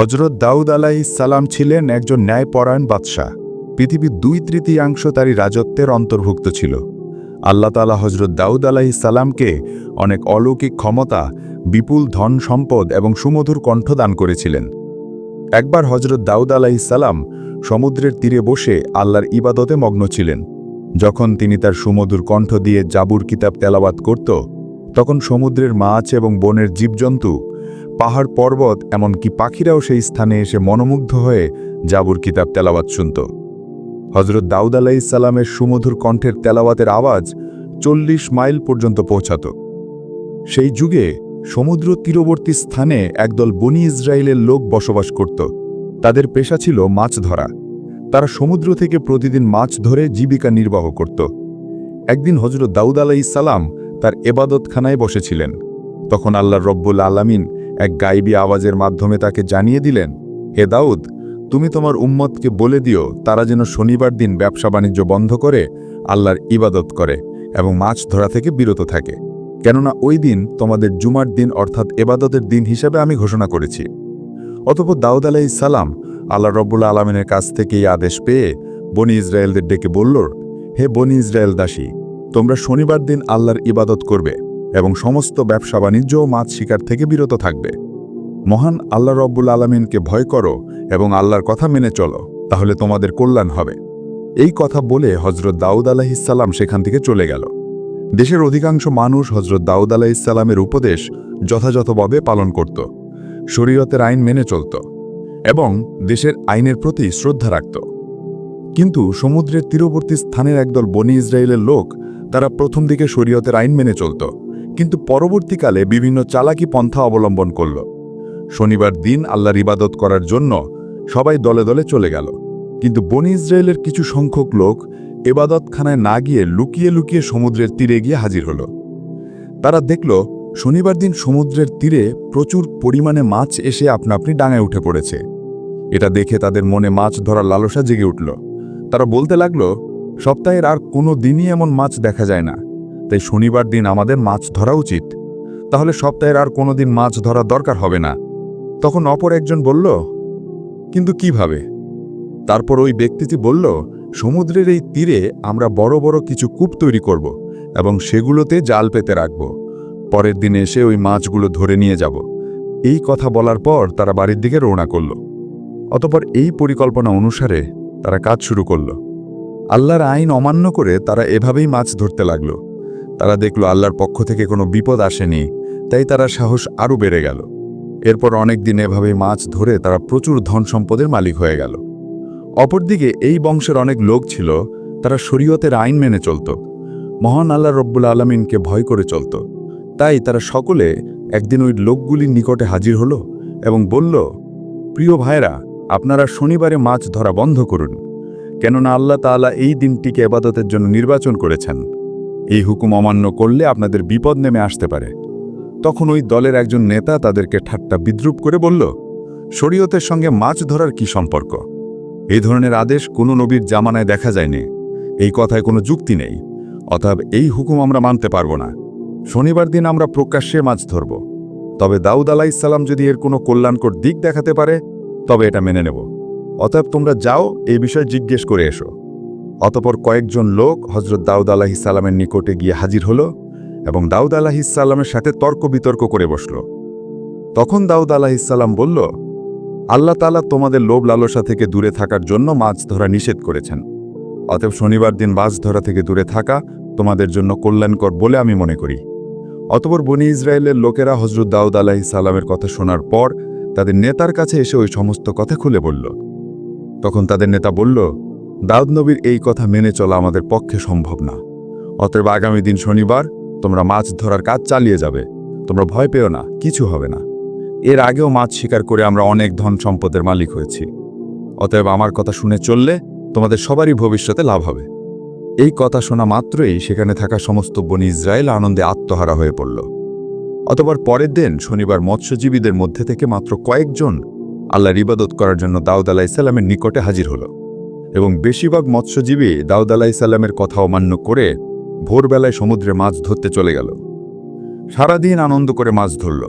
হজরত দাউদ সালাম ছিলেন একজন ন্যায়পরায়ণ বাদশাহ। পৃথিবীর দুই তৃতীয়াংশ তারই রাজত্বের অন্তর্ভুক্ত ছিল। আল্লাহ তালা হজরত দাউদ সালামকে অনেক অলৌকিক ক্ষমতা, বিপুল ধন সম্পদ এবং সুমধুর কণ্ঠ দান করেছিলেন। একবার হজরত দাউদ সালাম সমুদ্রের তীরে বসে আল্লাহর ইবাদতে মগ্ন ছিলেন। যখন তিনি তার সুমধুর কণ্ঠ দিয়ে জাবুর কিতাব তেলাবাত করত, তখন সমুদ্রের মাছ এবং বনের জীবজন্তু পাহাড় পর্বত, এমনকি পাখিরাও সেই স্থানে এসে মনোমুগ্ধ হয়ে জাবুর কিতাব তেলাওয়াত শুনত। হজরত দাউদ আলাইসাল্লামের সুমধুর কণ্ঠের তেলাওয়াতের আওয়াজ চল্লিশ মাইল পর্যন্ত পৌঁছাত। সেই যুগে সমুদ্র তীরবর্তী স্থানে একদল বনি ইসরায়েলের লোক বসবাস করত। তাদের পেশা ছিল মাছ ধরা। তারা সমুদ্র থেকে প্রতিদিন মাছ ধরে জীবিকা নির্বাহ করত। একদিন হজরত দাউদ আলাইসাল্লাম তার এবাদতখানায় বসেছিলেন। তখন আল্লাহ রব্বুল আলামিন এক গাইবী আওয়াজের মাধ্যমে তাকে জানিয়ে দিলেন, হে দাউদ, তুমি তোমার উম্মতকে বলে দিও, তারা যেন শনিবার দিন ব্যবসা বাণিজ্য বন্ধ করে, আল্লাহর ইবাদত করে এবং মাছ ধরা থেকে বিরত থাকে। কেননা ওই দিন তোমাদের জুমার দিন অর্থাৎ এবাদতের দিন হিসেবে আমি ঘোষণা করেছি। অতপর দাউদ আলাহি সালাম আল্লাহ রব্বুল আলমিনের কাছ থেকে এই আদেশ পেয়ে বনি ইসরায়েলদের ডেকে বলল, হে বনি ইসরায়েল দাসী, তোমরা শনিবার দিন আল্লাহর ইবাদত করবে। এবং সমস্ত ব্যবসা বাণিজ্য মাছ শিকার থেকে বিরত থাকবে। মহান আল্লাহ রব্বুল আলমিনকে ভয় করো এবং আল্লাহর কথা মেনে চলো, তাহলে তোমাদের কল্যাণ হবে। এই কথা বলে হজরত দাউদ আলাহিসাল্লাম সেখান থেকে চলে গেল। দেশের অধিকাংশ মানুষ হজরত দাউদ আলাহিসাল্লামের উপদেশ যথাযথভাবে পালন করত, শরীয়তের আইন মেনে চলত এবং দেশের আইনের প্রতি শ্রদ্ধা রাখত। কিন্তু সমুদ্রের তীরবর্তী স্থানের একদল বনি ইসরায়েলের লোক তারা প্রথম দিকে শরীয়তের আইন মেনে চলত। কিন্তু পরবর্তীকালে বিভিন্ন চালাকি পন্থা অবলম্বন করল। শনিবার দিন আল্লাহর ইবাদত করার জন্য সবাই দলে দলে চলে গেল। কিন্তু বনি ইসরায়েলের কিছু সংখ্যক লোক এবাদতখানায় না গিয়ে লুকিয়ে লুকিয়ে সমুদ্রের তীরে গিয়ে হাজির হল। তারা দেখল, শনিবার দিন সমুদ্রের তীরে প্রচুর পরিমাণে মাছ এসে আপনা আপনি ডাঙায় উঠে পড়েছে। এটা দেখে তাদের মনে মাছ ধরার লালসা জেগে উঠল। তারা বলতে লাগল, সপ্তাহের আর কোনো দিনই এমন মাছ দেখা যায় না। তাই শনিবার দিন আমাদের মাছ ধরা উচিত। তাহলে সপ্তাহের আর কোনো দিন মাছ ধরার দরকার হবে না। তখন অপর একজন বলল, কিন্তু কীভাবে? তারপর ওই ব্যক্তিটি বলল, সমুদ্রের এই তীরে আমরা বড় বড় কিছু কূপ তৈরি করব এবং সেগুলোতে জাল পেতে রাখব। পরের দিন এসে ওই মাছগুলো ধরে নিয়ে যাব। এই কথা বলার পর তারা বাড়ির দিকে রওনা করল। অতপর এই পরিকল্পনা অনুসারে তারা কাজ শুরু করল। আল্লাহর আইন অমান্য করে তারা এভাবেই মাছ ধরতে লাগল। তারা দেখল আল্লাহর পক্ষ থেকে কোনো বিপদ আসেনি, তাই তারা সাহস আরও বেড়ে গেল। এরপর অনেক দিন এভাবে মাছ ধরে তারা প্রচুর ধন সম্পদের মালিক হয়ে গেল। অপরদিকে এই বংশের অনেক লোক ছিল, তারা শরীয়তের আইন মেনে চলত। মহান আল্লাহ রব্বুল আলমিনকে ভয় করে চলত। তাই তারা সকলে একদিন ওই লোকগুলির নিকটে হাজির হলো এবং বলল, প্রিয় ভাইরা আপনারা শনিবারে মাছ ধরা বন্ধ করুন, কেননা আল্লাহ তাআলা এই দিনটিকে এবাদতের জন্য নির্বাচন করেছেন। এই হুকুম অমান্য করলে আপনাদের বিপদ নেমে আসতে পারে। তখন ওই দলের একজন নেতা তাদেরকে ঠাট্টা বিদ্রুপ করে বলল, শরীয়তের সঙ্গে মাছ ধরার কি সম্পর্ক? এই ধরনের আদেশ কোনো নবীর জামানায় দেখা যায়নি। এই কথায় কোনো যুক্তি নেই। অতএব এই হুকুম আমরা মানতে পারব না। শনিবার দিন আমরা প্রকাশ্যে মাছ ধরব। তবে দাউদ আলাইসাল্লাম যদি এর কোনো কল্যাণকর দিক দেখাতে পারে, তবে এটা মেনে নেব। অতএব তোমরা যাও, এই বিষয়ে জিজ্ঞেস করে এসো। অতপর কয়েকজন লোক হজরত দাউদ আলাহিসাল্লামের নিকটে গিয়ে হাজির হলো এবং দাউদ আলাহিসাল্লামের সাথে তর্ক বিতর্ক করে বসল। তখন দাউদ আলাহিসাল্লাম বলল, আল্লাহ তালা তোমাদের লোভ লালসা থেকে দূরে থাকার জন্য মাছ ধরা নিষেধ করেছেন। অতএব শনিবার দিন মাছ ধরা থেকে দূরে থাকা তোমাদের জন্য কল্যাণকর বলে আমি মনে করি। অতপর বনি ইসরায়েলের লোকেরা হজরত দাউদ আলাহি সাল্লামের কথা শোনার পর তাদের নেতার কাছে এসে ওই সমস্ত কথা খুলে বলল। তখন তাদের নেতা বলল দাউদ নবীর এই কথা মেনে চলা আমাদের পক্ষে সম্ভব না। অতএব আগামী দিন শনিবার তোমরা মাছ ধরার কাজ চালিয়ে যাবে। তোমরা ভয় পেও না, কিছু হবে না। এর আগেও মাছ শিকার করে আমরা অনেক ধন সম্পদের মালিক হয়েছি। অতএব আমার কথা শুনে চললে তোমাদের সবারই ভবিষ্যতে লাভ হবে। এই কথা শোনা মাত্রই সেখানে থাকা সমস্ত বনি ইসরায়েল আনন্দে আত্মহারা হয়ে পড়ল। অতবার পরের দিন শনিবার মৎস্যজীবীদের মধ্যে থেকে মাত্র কয়েকজন আল্লাহর ইবাদত করার জন্য দাউদ আলাহিসাল্লামের নিকটে হাজির হল। এবং বেশিরভাগ মৎস্যজীবী দাউদ আলাহিসাল্লামের কথা অমান্য করে ভোরবেলায় সমুদ্রে মাছ ধরতে চলে গেল। সারাদিন আনন্দ করে মাছ ধরল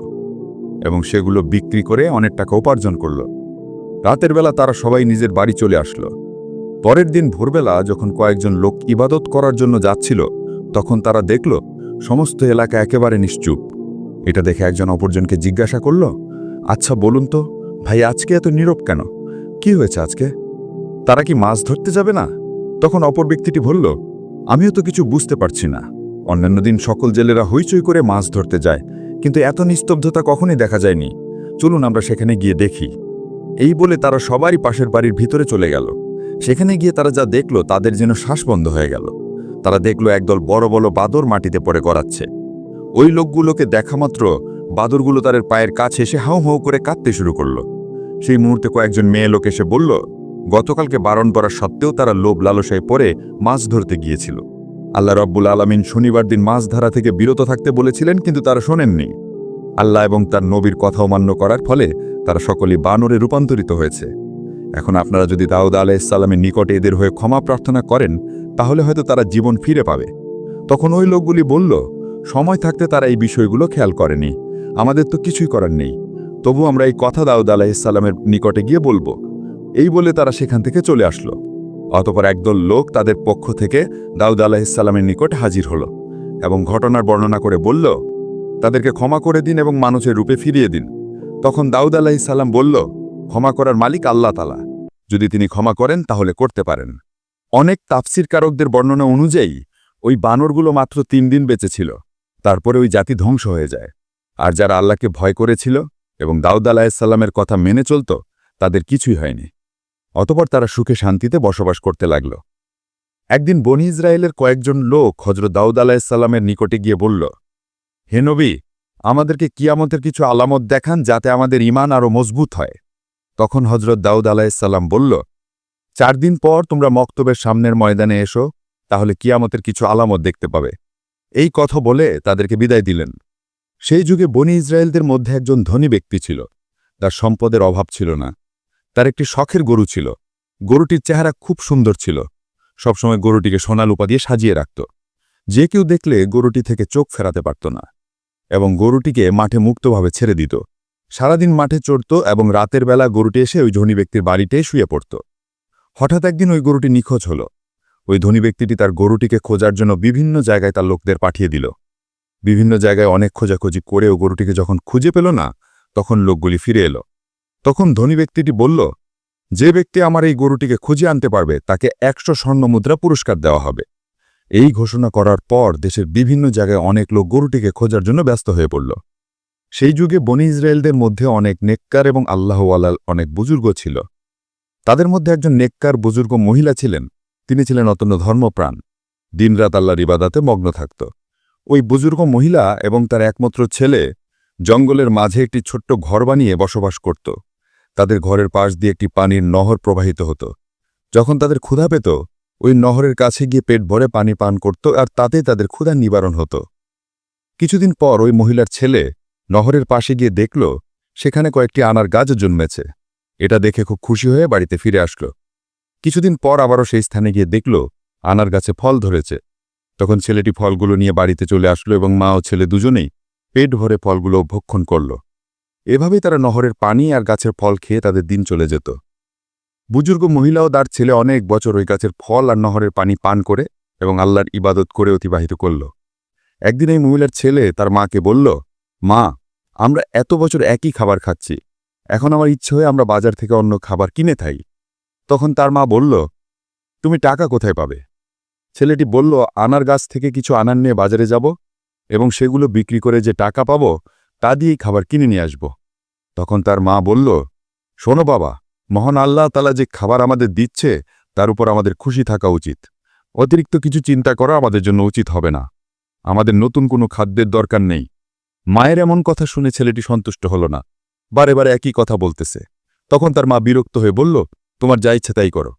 এবং সেগুলো বিক্রি করে অনেক টাকা উপার্জন করল। রাতের বেলা তারা সবাই নিজের বাড়ি চলে আসলো। পরের দিন ভোরবেলা যখন কয়েকজন লোক ইবাদত করার জন্য যাচ্ছিল, তখন তারা দেখল, সমস্ত এলাকা একেবারে নিশ্চুপ। এটা দেখে একজন অপরজনকে জিজ্ঞাসা করল আচ্ছা বলুন তো, ভাই, আজকে এত নীরব কেন? কি হয়েছে আজকে? তারা কি মাছ ধরতে যাবে না? তখন অপর ব্যক্তিটি বলল, আমিও তো কিছু বুঝতে পারছি না। অন্যান্য দিন সকল জেলেরা হইচই করে মাছ ধরতে যায়, কিন্তু এত নিস্তব্ধতা কখনই দেখা যায়নি। চলুন আমরা সেখানে গিয়ে দেখি। এই বলে তারা সবারই পাশের বাড়ির ভিতরে চলে গেল। সেখানে গিয়ে তারা যা দেখল, তাদের যেন শ্বাস বন্ধ হয়ে গেল। তারা দেখল একদল বড় বড় বাদর মাটিতে পড়ে গড়াচ্ছে। ওই লোকগুলোকে দেখামাত্র বাদরগুলো তাদের পায়ের কাছে এসে হাউ হাউ করে কাঁদতে শুরু করল। সেই মুহূর্তে কয়েকজন মেয়ে লোক এসে বলল গতকালকে বারণ করা সত্ত্বেও তারা লোভ লালসায় পরে মাছ ধরতে গিয়েছিল। আল্লাহ রব্বুল আলমিন শনিবার দিন মাছ ধরা থেকে বিরত থাকতে বলেছিলেন, কিন্তু তারা শোনেননি। আল্লাহ এবং তার নবীর কথা অমান্য করার ফলে তারা সকলেই বানরে রূপান্তরিত হয়েছে। এখন আপনারা যদি দাউদ আলাইসাল্লামের নিকটে এদের হয়ে ক্ষমা প্রার্থনা করেন, তাহলে হয়তো তারা জীবন ফিরে পাবে। তখন ওই লোকগুলি বলল, সময় থাকতে তারা এই বিষয়গুলো খেয়াল করেনি। আমাদের তো কিছুই করার নেই। তবু আমরা এই কথা দাউদ আলাইসাল্লামের নিকটে গিয়ে বলব। এই বলে তারা সেখান থেকে চলে আসলো। অতপর একদল লোক তাদের পক্ষ থেকে দাউদ আলাহিসাল্লামের নিকট হাজির হল এবং ঘটনার বর্ণনা করে বলল, তাদেরকে ক্ষমা করে দিন এবং মানুষের রূপে ফিরিয়ে দিন। তখন দাউদ আলাহিসাল্লাম বলল, ক্ষমা করার মালিক আল্লাহ তালা যদি তিনি ক্ষমা করেন, তাহলে করতে পারেন। অনেক তাফসিরকারকদের বর্ণনা অনুযায়ী, ওই বানরগুলো মাত্র তিন দিন বেঁচে ছিল। তারপরে ওই জাতি ধ্বংস হয়ে যায়। আর যারা আল্লাহকে ভয় করেছিল এবং দাউদ আলাহিসাল্লামের কথা মেনে চলত, তাদের কিছুই হয়নি। অতপর তারা সুখে শান্তিতে বসবাস করতে লাগল। একদিন বনি ইসরায়েলের কয়েকজন লোক হজরত দাউদ আলাহিসাল্লামের নিকটে গিয়ে বলল, হে নবী, আমাদেরকে কিয়ামতের কিছু আলামত দেখান যাতে আমাদের ইমান আরও মজবুত হয়। তখন হজরত দাউদ আলাহিসাল্লাম বলল, চার দিন পর তোমরা মক্তবের সামনের ময়দানে এসো, তাহলে কিয়ামতের কিছু আলামত দেখতে পাবে। এই কথা বলে তাদেরকে বিদায় দিলেন। সেই যুগে বনি ইসরায়েলদের মধ্যে একজন ধনী ব্যক্তি ছিল, তার সম্পদের অভাব ছিল না। তার একটি শখের গরু ছিল। গরুটির চেহারা খুব সুন্দর ছিল। সবসময় গরুটিকে সোনাল উপা দিয়ে সাজিয়ে রাখত। যে কেউ দেখলে গরুটি থেকে চোখ ফেরাতে পারত না এবং গরুটিকে মাঠে মুক্তভাবে ছেড়ে দিত। সারাদিন মাঠে চড়ত এবং রাতের বেলা গরুটি এসে ওই ধনী ব্যক্তির বাড়িতে শুয়ে পড়ত। হঠাৎ একদিন ওই গরুটি নিখোঁজ হল। ওই ধনী ব্যক্তিটি তার গরুটিকে খোঁজার জন্য বিভিন্ন জায়গায় তার লোকদের পাঠিয়ে দিল। বিভিন্ন জায়গায় অনেক খোঁজাখুঁজি করেও গরুটিকে যখন খুঁজে পেল না, তখন লোকগুলি ফিরে এলো। তখন ধনী ব্যক্তিটি বলল, যে ব্যক্তি আমার এই গরুটিকে খুঁজে আনতে পারবে, তাকে একশো স্বর্ণমুদ্রা পুরস্কার দেওয়া হবে। এই ঘোষণা করার পর দেশের বিভিন্ন জায়গায় অনেক লোক গরুটিকে খোঁজার জন্য ব্যস্ত হয়ে পড়ল। সেই যুগে বনি ইসরায়েলদের মধ্যে অনেক নেককার এবং আল্লাহওয়ালাল অনেক বুজুর্গ ছিল। তাদের মধ্যে একজন নেককার বুজুর্গ মহিলা ছিলেন। তিনি ছিলেন অতন্য ধর্মপ্রাণ। দিনরাত আল্লাহর ইবাদাতে মগ্ন থাকত। ওই বুজুর্গ মহিলা এবং তার একমাত্র ছেলে জঙ্গলের মাঝে একটি ছোট্ট ঘর বানিয়ে বসবাস করত। তাদের ঘরের পাশ দিয়ে একটি পানির নহর প্রবাহিত হতো। যখন তাদের ক্ষুধা পেত, ওই নহরের কাছে গিয়ে পেট ভরে পানি পান করত আর তাতে তাদের ক্ষুধা নিবারণ হতো। কিছুদিন পর ওই মহিলার ছেলে নহরের পাশে গিয়ে দেখল, সেখানে কয়েকটি আনার গাছ জন্মেছে। এটা দেখে খুব খুশি হয়ে বাড়িতে ফিরে আসলো। কিছুদিন পর আবারও সেই স্থানে গিয়ে দেখল, আনার গাছে ফল ধরেছে। তখন ছেলেটি ফলগুলো নিয়ে বাড়িতে চলে আসলো এবং মা ও ছেলে দুজনেই পেট ভরে ফলগুলো ভক্ষণ করল। এভাবেই তারা নহরের পানি আর গাছের ফল খেয়ে তাদের দিন চলে যেত। বুজুর্গ মহিলাও তার ছেলে অনেক বছর ওই গাছের ফল আর নহরের পানি পান করে এবং আল্লাহর ইবাদত করে অতিবাহিত করল। একদিন এই মহিলার ছেলে তার মাকে বলল, মা, আমরা এত বছর একই খাবার খাচ্ছি। এখন আমার ইচ্ছে হয়ে আমরা বাজার থেকে অন্য খাবার কিনে থাই তখন তার মা বলল, তুমি টাকা কোথায় পাবে? ছেলেটি বলল, আনার গাছ থেকে কিছু আনার নিয়ে বাজারে যাব এবং সেগুলো বিক্রি করে যে টাকা পাব তা দিয়েই খাবার কিনে নিয়ে আসব। তখন তার মা বলল, শোনো বাবা, মহান আল্লাহ তালা যে খাবার আমাদের দিচ্ছে, তার উপর আমাদের খুশি থাকা উচিত। অতিরিক্ত কিছু চিন্তা করা আমাদের জন্য উচিত হবে না। আমাদের নতুন কোনো খাদ্যের দরকার নেই। মায়ের এমন কথা শুনে ছেলেটি সন্তুষ্ট হল না। বারে বারে একই কথা বলতেছে। তখন তার মা বিরক্ত হয়ে বলল, তোমার যা ইচ্ছে তাই করো।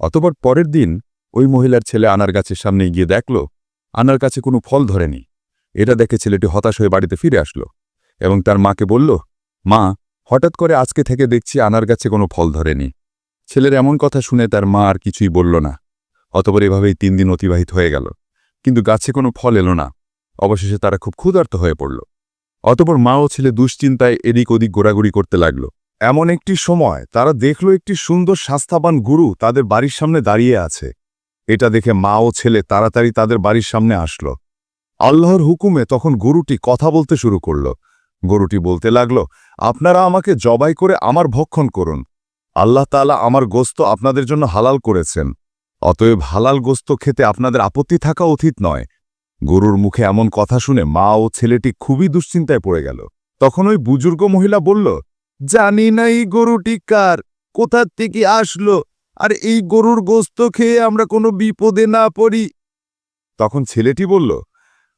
অতপর পরের দিন ওই মহিলার ছেলে আনার গাছের সামনে গিয়ে দেখল, আনার কাছে কোনো ফল ধরেনি। এটা দেখে ছেলেটি হতাশ হয়ে বাড়িতে ফিরে আসলো। এবং তার মাকে বলল, মা, হঠাৎ করে আজকে থেকে দেখছি আনার গাছে কোনো ফল ধরেনি। ছেলের এমন কথা শুনে তার মা আর কিছুই বলল না। অতপর এভাবেই তিন দিন অতিবাহিত হয়ে গেল। কিন্তু গাছে কোনো ফল এলো না। অবশেষে তারা খুব ক্ষুধার্ত হয়ে পড়ল। অতপর মা ও ছেলে দুশ্চিন্তায় এদিক ওদিক গোড়াগুড়ি করতে লাগল। এমন একটি সময় তারা দেখল একটি সুন্দর স্বাস্থ্যবান গুরু তাদের বাড়ির সামনে দাঁড়িয়ে আছে। এটা দেখে মা ও ছেলে তাড়াতাড়ি তাদের বাড়ির সামনে আসলো। আল্লাহর হুকুমে তখন গুরুটি কথা বলতে শুরু করল। গরুটি বলতে লাগল, আপনারা আমাকে জবাই করে আমার ভক্ষণ করুন। আল্লাহ তাআলা আমার গোস্ত আপনাদের জন্য হালাল করেছেন। অতএব হালাল গোস্ত খেতে আপনাদের আপত্তি থাকা উচিত নয়। গরুর মুখে এমন কথা শুনে মা ও ছেলেটি খুবই দুশ্চিন্তায় পড়ে গেল। তখন ওই বুজুর্গ মহিলা বলল, জানি না এই গরুটি কার কোথার থেকে আসলো, আর এই গরুর গোস্ত খেয়ে আমরা কোনো বিপদে না পড়ি। তখন ছেলেটি বলল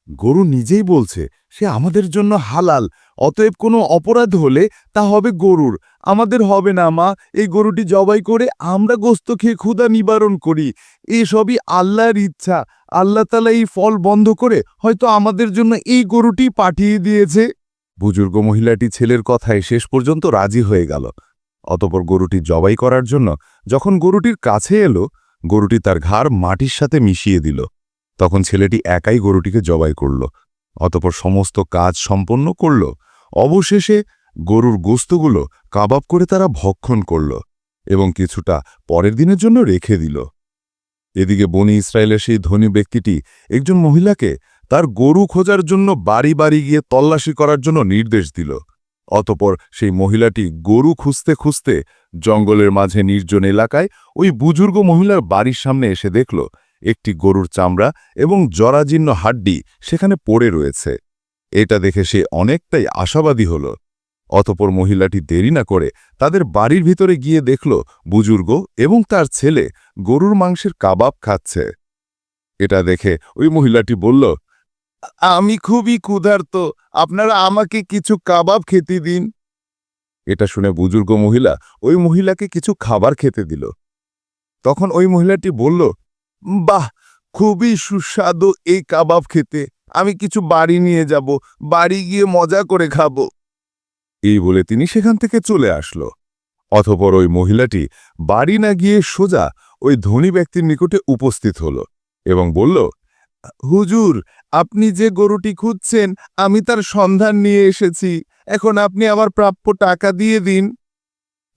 গরু নিজেই বলছে, সে আমাদের জন্য হালাল, অতএব কোনো অপরাধ হলে তা হবে গরুর। আমাদের হবে না, মা। এই গরুটি জবাই করে আমরা গোস্ত খেয়ে ক্ষুধা নিবারণ করি। এসবই আল্লাহর ইচ্ছা। আল্লাহ তালা এই ফল বন্ধ করে হয়তো আমাদের জন্য এই গরুটি পাঠিয়ে দিয়েছে। বুজুর্গ মহিলাটি ছেলের কথায় শেষ পর্যন্ত রাজি হয়ে গেল। অতপর গরুটি জবাই করার জন্য যখন গরুটির কাছে এলো, গরুটি তার ঘাড় মাটির সাথে মিশিয়ে দিল। তখন ছেলেটি একাই গরুটিকে জবাই করল, অতপর সমস্ত কাজ সম্পন্ন করল। অবশেষে গরুর গোস্তগুলো কাবাব করে তারা ভক্ষণ করল এবং কিছুটা পরের দিনের জন্য রেখে দিল। এদিকে বনি ইসরায়েলের সেই ধনী ব্যক্তিটি একজন মহিলাকে তার গরু খোঁজার জন্য বাড়ি বাড়ি গিয়ে তল্লাশি করার জন্য নির্দেশ দিল। অতপর সেই মহিলাটি গরু খুঁজতে খুঁজতে জঙ্গলের মাঝে নির্জন এলাকায় ওই বুজুর্গ মহিলার বাড়ির সামনে এসে দেখল একটি গরুর চামড়া এবং জরাজীর্ণ হাড্ডি সেখানে পড়ে রয়েছে। এটা দেখে সে অনেকটাই আশাবাদী হল। অতপর মহিলাটি দেরি না করে তাদের বাড়ির ভিতরে গিয়ে দেখল বুজুর্গ এবং তার ছেলে গরুর মাংসের কাবাব খাচ্ছে। এটা দেখে ওই মহিলাটি বলল, আমি খুবই ক্ষুধার্ত, আপনারা আমাকে কিছু কাবাব খেতে দিন। এটা শুনে বুজুর্গ মহিলা ওই মহিলাকে কিছু খাবার খেতে দিল। তখন ওই মহিলাটি বলল বাহ, খুবই সুস্বাদু এই কাবাব খেতে। আমি কিছু বাড়ি নিয়ে যাব, বাড়ি গিয়ে মজা করে খাব। এই বলে তিনি সেখান থেকে চলে আসলো। অথপর ওই মহিলাটি বাড়ি না গিয়ে সোজা ওই ধনী ব্যক্তির নিকটে উপস্থিত হল এবং বলল, হুজুর, আপনি যে গরুটি খুঁজছেন, আমি তার সন্ধান নিয়ে এসেছি। এখন আপনি আমার প্রাপ্য টাকা দিয়ে দিন।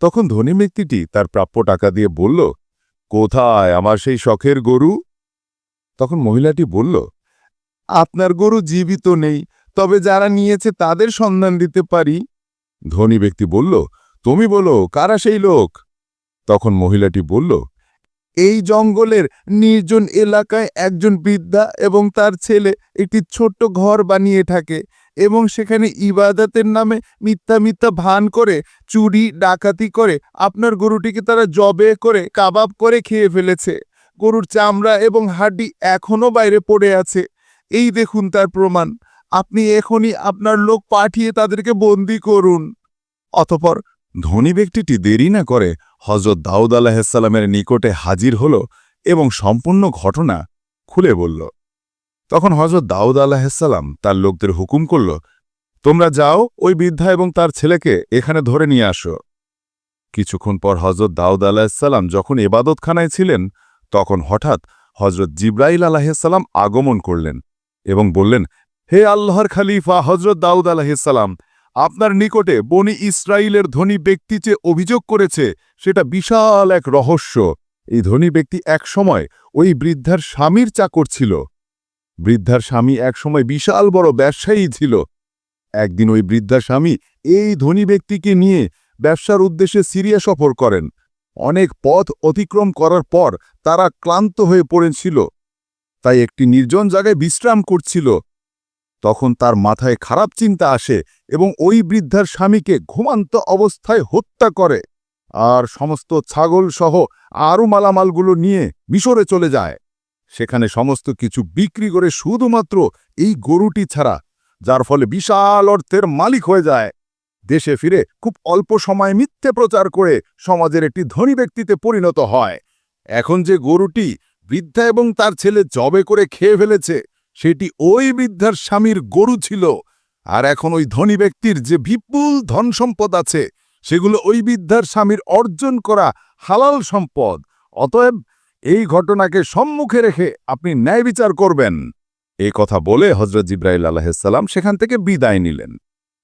তখন ধনী ব্যক্তিটি তার প্রাপ্য টাকা দিয়ে বলল কোথায়? আমার সেই শখের গরু? তখন মহিলাটি বলল, আপনার গরু জীবিত নেই, তবে যারা নিয়েছে তাদের সন্ধান দিতে পারি। ধনী ব্যক্তি বলল, তুমি বলো, কারা সেই লোক? তখন মহিলাটি বলল, এই জঙ্গলের নির্জন এলাকায় একজন বৃদ্ধা এবং তার ছেলে একটি ছোট্ট ঘর বানিয়ে থাকে। এবং সেখানে ইবাদতের নামে মিথ্যা মিথ্যা ভান করে, চুরি, ডাকাতি করে, আপনার গরুটিকে তারা জবে করে, কাবাব করে খেয়ে ফেলেছে। গরুর চামড়া এবং হাড্ডি এখনও বাইরে পড়ে আছে। এই দেখুন তার প্রমাণ। আপনি এখনই আপনার লোক পাঠিয়ে তাদেরকে বন্দি করুন। অতপর ধনী ব্যক্তিটি দেরি না করে হজরত দাউদ আলাহিসাল্লামের নিকটে হাজির হল এবং সম্পূর্ণ ঘটনা খুলে বলল। তখন হজরত দাউদ আলাহিসাল্লাম তার লোকদের হুকুম করল, তোমরা যাও, ওই বৃদ্ধা এবং তার ছেলেকে এখানে ধরে নিয়ে আসো। কিছুক্ষণ পর হজরত দাউদ আলাহিসাল্লাম যখন এবাদতখানায় ছিলেন, তখন হঠাৎ হজরত জিব্রাইল আলাহিসাল্লাম আগমন করলেন এবং বললেন, হে আল্লাহর খালিফা হজরত দাউদ আলাহিসাল্লাম আপনার নিকটে বনি ইসরায়েলের ধনী ব্যক্তি যে অভিযোগ করেছে, সেটা বিশাল এক রহস্য। এই ধনী ব্যক্তি এক সময় ওই বৃদ্ধার স্বামীর চাকর ছিল। বৃদ্ধার স্বামী একসময় বিশাল বড় ব্যবসায়ী ছিল। একদিন ওই বৃদ্ধার স্বামী এই ধনী ব্যক্তিকে নিয়ে ব্যবসার উদ্দেশ্যে সিরিয়া সফর করেন। অনেক পথ অতিক্রম করার পর তারা ক্লান্ত হয়ে পড়েছিল। তাই একটি নির্জন জায়গায় বিশ্রাম করছিল। তখন তার মাথায় খারাপ চিন্তা আসে এবং ওই বৃদ্ধার স্বামীকে ঘুমান্ত অবস্থায় হত্যা করে। আর সমস্ত ছাগল সহ আরও মালামালগুলো নিয়ে মিশরে চলে যায়। সেখানে সমস্ত কিছু বিক্রি করে শুধুমাত্র এই গরুটি ছাড়া, যার ফলে বিশাল অর্থের মালিক হয়ে যায়। দেশে ফিরে খুব অল্প সময় মিথ্যে প্রচার করে সমাজের একটি ধনী ব্যক্তিতে পরিণত হয়। এখন যে গরুটি বৃদ্ধা এবং তার ছেলে জবে করে খেয়ে ফেলেছে, সেটি ওই বৃদ্ধার স্বামীর গরু ছিল। আর এখন ওই ধনী ব্যক্তির যে বিপুল ধন সম্পদ আছে, সেগুলো ওই বৃদ্ধার স্বামীর অর্জন করা হালাল সম্পদ। অতএব এই ঘটনাকে সম্মুখে রেখে আপনি ন্যায় বিচার করবেন। এই কথা বলে হজরত জিব্রাইল আলাহিসাল্লাম সেখান থেকে বিদায় নিলেন।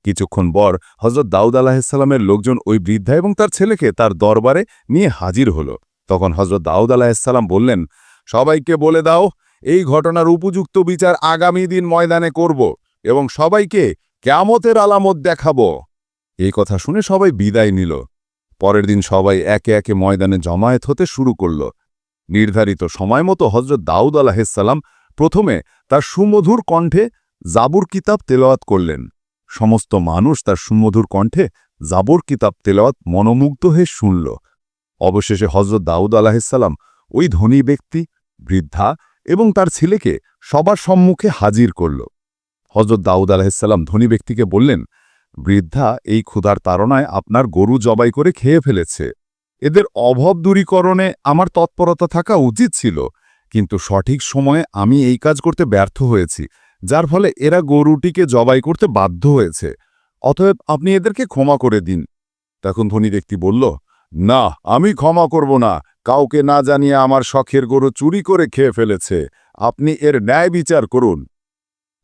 কিছুক্ষণ পর হজরত দাউদ আলাহিসাল্লামের লোকজন ওই বৃদ্ধা এবং তার ছেলেকে তার দরবারে নিয়ে হাজির হল। তখন হজরত দাউদ আলাহিসাল্লাম বললেন, সবাইকে বলে দাও, এই ঘটনার উপযুক্ত বিচার আগামী দিন ময়দানে করব এবং সবাইকে কেমতের আলামত দেখাবো। এই কথা শুনে সবাই বিদায় নিল। পরের দিন সবাই একে একে ময়দানে জমায়েত হতে শুরু করল। নির্ধারিত সময় মতো হজরত দাউদ আলাহিসাল্লাম প্রথমে তার সুমধুর কণ্ঠে জাবুর কিতাব তেলাওয়াত করলেন। সমস্ত মানুষ তার সুমধুর কণ্ঠে জাবর কিতাব তেলাওয়াত মনোমুগ্ধ হয়ে শুনল। অবশেষে হজরত দাউদ আলাহিসাল্লাম ওই ধনী ব্যক্তি, বৃদ্ধা এবং তার ছেলেকে সবার সম্মুখে হাজির করল। হজরত দাউদ আলাহিসাল্লাম ধনী ব্যক্তিকে বললেন, বৃদ্ধা, এই ক্ষুধার তাড়নায় আপনার গরু জবাই করে খেয়ে ফেলেছে। এদের অভাব দূরীকরণে আমার তৎপরতা থাকা উচিত ছিল, কিন্তু সঠিক সময়ে আমি এই কাজ করতে ব্যর্থ হয়েছি, যার ফলে এরা গরুটিকে জবাই করতে বাধ্য হয়েছে। অতএব আপনি এদেরকে ক্ষমা করে দিন। তখন ধনী ব্যক্তি বলল, না, আমি ক্ষমা করব না। কাউকে না জানিয়ে আমার শখের গরু চুরি করে খেয়ে ফেলেছে। আপনি এর ন্যায় বিচার করুন।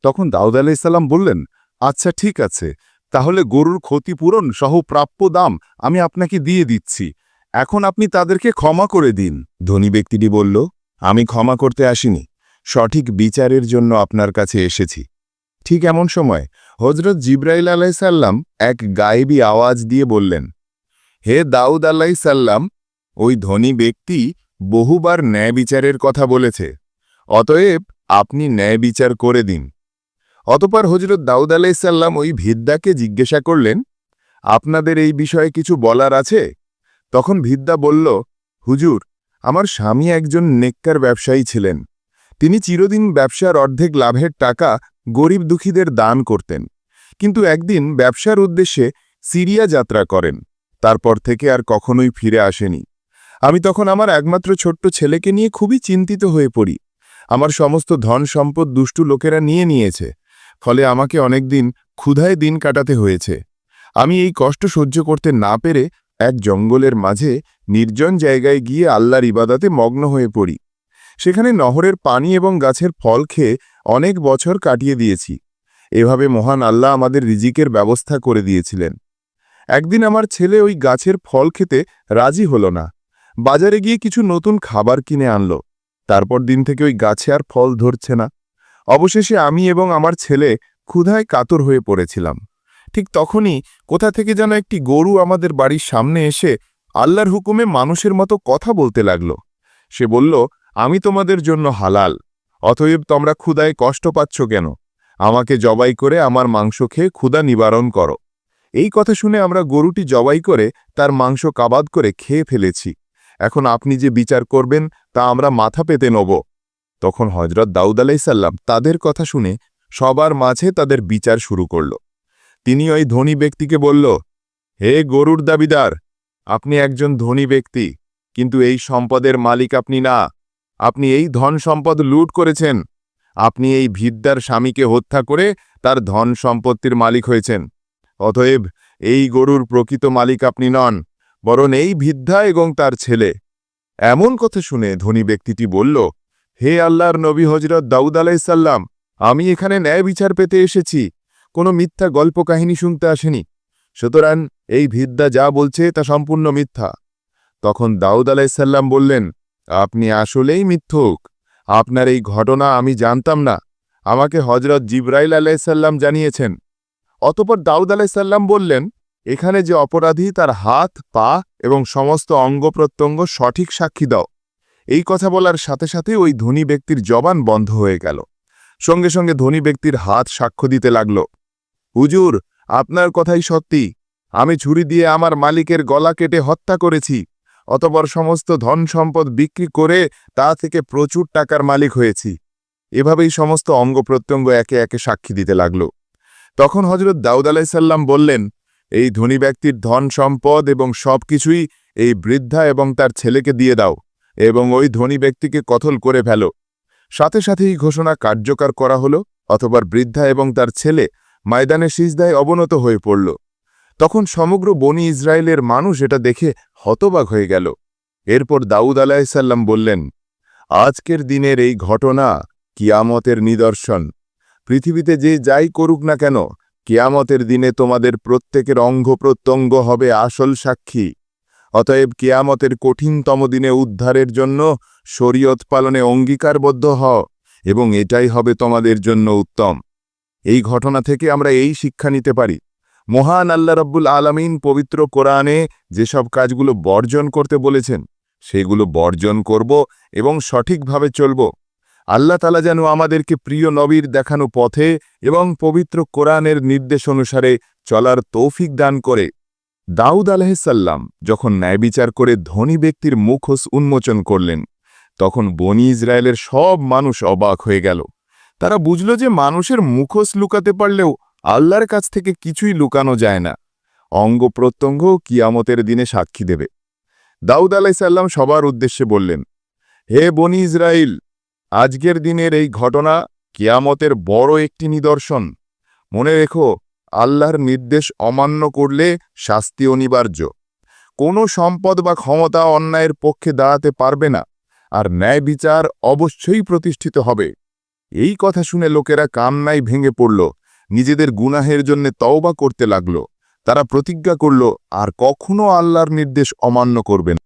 তখন দাউদ আলাইসাল্লাম বললেন আচ্ছা ঠিক আছে। তাহলে গরুর ক্ষতিপূরণ সহ প্রাপ্য দাম আমি আপনাকে দিয়ে দিচ্ছি। এখন আপনি তাদেরকে ক্ষমা করে দিন। ধনী ব্যক্তিটি বলল, আমি ক্ষমা করতে আসিনি। সঠিক বিচারের জন্য আপনার কাছে এসেছি। ঠিক এমন সময় হজরত জিব্রাইল আলাইসাল্লাম এক গায়েবী আওয়াজ দিয়ে বললেন, হে দাউদ আলাইসাল্লাম ওই ধনী ব্যক্তি বহুবার ন্যায় বিচারের কথা বলেছে। অতএব আপনি ন্যায় বিচার করে দিন। অতপর হজরত দাউদ আলাইসাল্লাম ওই ভিদ্দাকে জিজ্ঞাসা করলেন, আপনাদের এই বিষয়ে কিছু বলার আছে? তখন ভিদ্দা বলল, হুজুর, আমার স্বামী একজন নেককার ব্যবসায়ী ছিলেন। তিনি চিরদিন ব্যবসার অর্ধেক লাভের টাকা গরিব দুঃখীদের দান করতেন। কিন্তু একদিন ব্যবসার উদ্দেশ্যে সিরিয়া যাত্রা করেন। তারপর থেকে আর কখনোই ফিরে আসেনি। আমি তখন আমার একমাত্র ছোট্ট ছেলেকে নিয়ে খুবই চিন্তিত হয়ে পড়ি। আমার সমস্ত ধন সম্পদ দুষ্টু লোকেরা নিয়ে নিয়েছে। ফলে আমাকে অনেকদিন ক্ষুধায় দিন কাটাতে হয়েছে। আমি এই কষ্ট সহ্য করতে না পেরে এক জঙ্গলের মাঝে নির্জন জায়গায় গিয়ে আল্লাহর ইবাদাতে মগ্ন হয়ে পড়ি। সেখানে নহরের পানি এবং গাছের ফল খেয়ে অনেক বছর কাটিয়ে দিয়েছি। এভাবে মহান আল্লাহ আমাদের রিজিকের ব্যবস্থা করে দিয়েছিলেন। একদিন আমার ছেলে ওই গাছের ফল খেতে রাজি হল না। বাজারে গিয়ে কিছু নতুন খাবার কিনে আনল। তারপর দিন থেকে ওই গাছে আর ফল ধরছে না। অবশেষে আমি এবং আমার ছেলে ক্ষুধায় কাতর হয়ে পড়েছিলাম। ঠিক তখনই কোথা থেকে যেন একটি গরু আমাদের বাড়ির সামনে এসে আল্লাহর হুকুমে মানুষের মতো কথা বলতে লাগল। সে বলল, আমি তোমাদের জন্য হালাল, অতএব তোমরা ক্ষুদায় কষ্ট পাচ্ছ কেন? আমাকে জবাই করে আমার মাংস খেয়ে ক্ষুদা নিবারণ করো এই কথা শুনে আমরা গরুটি জবাই করে তার মাংস কাবাদ করে খেয়ে ফেলেছি। এখন আপনি যে বিচার করবেন, তা আমরা মাথা পেতে নেব। তখন হজরত দাউদ আলাইসাল্লাম তাদের কথা শুনে সবার মাঝে তাদের বিচার শুরু করল। তিনি ওই ধনী ব্যক্তিকে বলল, হে গরুর দাবিদার, আপনি একজন ধনী ব্যক্তি, কিন্তু এই সম্পদের মালিক আপনি না। আপনি এই ধন সম্পদ লুট করেছেন। আপনি এই ভিদ্যার স্বামীকে হত্যা করে তার ধন সম্পত্তির মালিক হয়েছেন। অতএব এই গরুর প্রকৃত মালিক আপনি নন, বরং এই ভিদ্ধা এবং তার ছেলে। এমন কথা শুনে ধনী ব্যক্তিটি বলল, হে আল্লাহর নবী হজরত দাউদ আলাইসাল্লাম আমি এখানে ন্যায় বিচার পেতে এসেছি। কোনো মিথ্যা গল্প কাহিনী শুনতে আসেনি। সুতরাং এই ভিদ্যা যা বলছে তা সম্পূর্ণ মিথ্যা। তখন দাউদ আলাইসাল্লাম বললেন, আপনি আসলেই মিথ্যুক। আপনার এই ঘটনা আমি জানতাম না। আমাকে হজরত জিব্রাইল আলাইসাল্লাম জানিয়েছেন। অতপর দাউদ আলাইসাল্লাম বললেন, এখানে যে অপরাধী তার হাত, পা এবং সমস্ত অঙ্গ প্রত্যঙ্গ সঠিক সাক্ষী দাও। এই কথা বলার সাথে সাথে ওই ধনী ব্যক্তির জবান বন্ধ হয়ে গেল। সঙ্গে সঙ্গে ধনী ব্যক্তির হাত সাক্ষ্য দিতে লাগল। হুজুর, আপনার কথাই সত্যি। আমি ছুরি দিয়ে আমার মালিকের গলা কেটে হত্যা করেছি, অতপর সমস্ত ধন সম্পদ বিক্রি করে তা থেকে প্রচুর টাকার মালিক হয়েছি। এভাবেই সমস্ত অঙ্গ প্রত্যঙ্গ একে একে সাক্ষী দিতে লাগল। তখন হজরত দাউদ আলাইসাল্লাম বললেন, এই ধনী ব্যক্তির ধন সম্পদ এবং সব কিছুই এই বৃদ্ধা এবং তার ছেলেকে দিয়ে দাও এবং ওই ধনী ব্যক্তিকে কথল করে ফেল। সাথে সাথেই ঘোষণা কার্যকর করা হল অথবা বৃদ্ধা এবং তার ছেলে ময়দানে সিজদায় অবনত হয়ে পড়ল। তখন সমগ্র বনি ইসরায়েলের মানুষ এটা দেখে হতবাক হয়ে গেল। এরপর দাউদ আলাহিসাল্লাম বললেন, আজকের দিনের এই ঘটনা কিয়ামতের নিদর্শন। পৃথিবীতে যে যাই করুক না কেন, কেয়ামতের দিনে তোমাদের প্রত্যেকের অঙ্গ প্রত্যঙ্গ হবে আসল সাক্ষী। অতএব কেয়ামতের কঠিনতম দিনে উদ্ধারের জন্য শরীয়ত পালনে অঙ্গীকারবদ্ধ হও, এবং এটাই হবে তোমাদের জন্য উত্তম। এই ঘটনা থেকে আমরা এই শিক্ষা নিতে পারি। মহান আল্লাহ রব্বুল আলামিন পবিত্র কোরআনে যেসব কাজগুলো বর্জন করতে বলেছেন, সেগুলো বর্জন করব এবং সঠিকভাবে চলব। আল্লাহ তালা যেন আমাদেরকে প্রিয় নবীর দেখানো পথে এবং পবিত্র কোরআনের নির্দেশ অনুসারে চলার তৌফিক দান করে। দাউদ আলাহিসাল্লাম যখন ন্যায়বিচার করে ধনী ব্যক্তির মুখোশ উন্মোচন করলেন, তখন বনি ইসরায়েলের সব মানুষ অবাক হয়ে গেল। তারা বুঝল যে মানুষের মুখোশ লুকাতে পারলেও আল্লাহর কাছ থেকে কিছুই লুকানো যায় না। অঙ্গ প্রত্যঙ্গ কিয়ামতের দিনে সাক্ষী দেবে। দাউদ আলাইসাল্লাম সবার উদ্দেশ্যে বললেন, হে বনি ইসরায়েল আজকের দিনের এই ঘটনা কিয়ামতের বড় একটি নিদর্শন। মনে রেখো, আল্লাহর নির্দেশ অমান্য করলে শাস্তি অনিবার্য। কোনো সম্পদ বা ক্ষমতা অন্যায়ের পক্ষে দাঁড়াতে পারবে না, আর ন্যায় বিচার অবশ্যই প্রতিষ্ঠিত হবে। এই কথা শুনে লোকেরা কান্নায় ভেঙে পড়ল। নিজেদের গুনাহের জন্য তওবা করতে লাগল। তারা প্রতিজ্ঞা করল, আর কখনো আল্লাহর নির্দেশ অমান্য করবে না।